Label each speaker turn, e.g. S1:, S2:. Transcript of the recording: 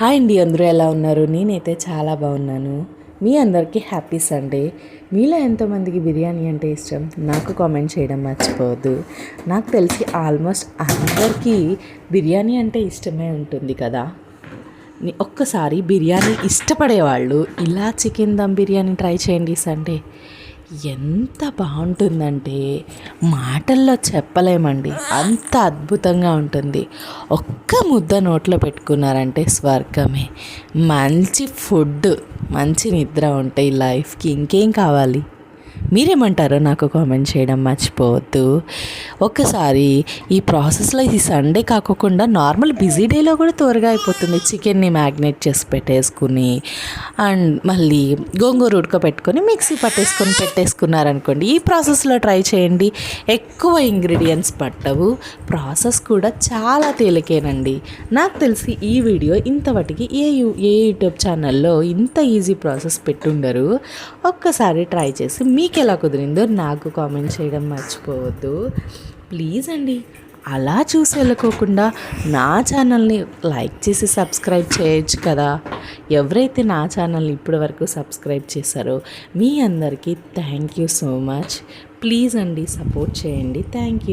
S1: Hi అండి అందరూ ఎలా ఉన్నారు? నేనైతే చాలా బాగున్నాను. మీ అందరికీ హ్యాపీ సండే. మీలో ఎంతోమందికి బిర్యానీ అంటే ఇష్టం? నాకు కామెంట్ చేయడం మర్చిపోవద్దు. నాకు తెలిసి ఆల్మోస్ట్ అందరికీ బిర్యానీ అంటే ఇష్టమే ఉంటుంది కదా. ఒక్కసారి బిర్యానీ ఇష్టపడేవాళ్ళు ఇలా చికెన్ దమ్ బిర్యానీ ట్రై చేయండి సండే. ఎంత బాగుంటుందంటే మాటల్లో చెప్పలేమండి. అంత అద్భుతంగా ఉంటుంది. ఒక్క ముద్ద నోట్లో పెట్టుకున్నారంటే స్వర్గమే. మంచి ఫుడ్ మంచి నిద్ర ఉంటే ఈ లైఫ్కి ఇంకేం కావాలి? మీరేమంటారో నాకు కామెంట్ చేయడం మర్చిపోవద్దు. ఒక్కసారి ఈ ప్రాసెస్లో ఈ సండే కాకుండా నార్మల్ బిజీ డేలో కూడా త్వరగా అయిపోతుంది. చికెన్ని మ్యాగ్నేట్ చేసి పెట్టేసుకుని అండ్ మళ్ళీ గోంగూర ఉడకబెట్టుకొని మిక్సీ పట్టేసుకొని పెట్టేసుకున్నారనుకోండి ఈ ప్రాసెస్లో ట్రై చేయండి. ఎక్కువ ఇంగ్రీడియంట్స్ పట్టవు. ప్రాసెస్ కూడా చాలా తేలికేనండి. నాకు తెలిసి ఈ వీడియో ఇంతవటికి ఏ యూ ఏ యూట్యూబ్ ఛానల్లో ఇంత ఈజీ ప్రాసెస్ పెట్టుండరు. ఒక్కసారి ట్రై చేసి మీకు ఎలా కుదిరిందో నాకు కామెంట్ చేయడం మర్చిపోవద్దు. ప్లీజ్ అండి అలా చూసి వెళ్ళకోకుండా నా ఛానల్ని లైక్ చేసి సబ్స్క్రైబ్ చేయొచ్చు కదా. ఎవరైతే నా ఛానల్ని ఇప్పటివరకు సబ్స్క్రైబ్ చేశారో మీ అందరికీ thank you so much. Please అండి సపోర్ట్ చేయండి. Thank you.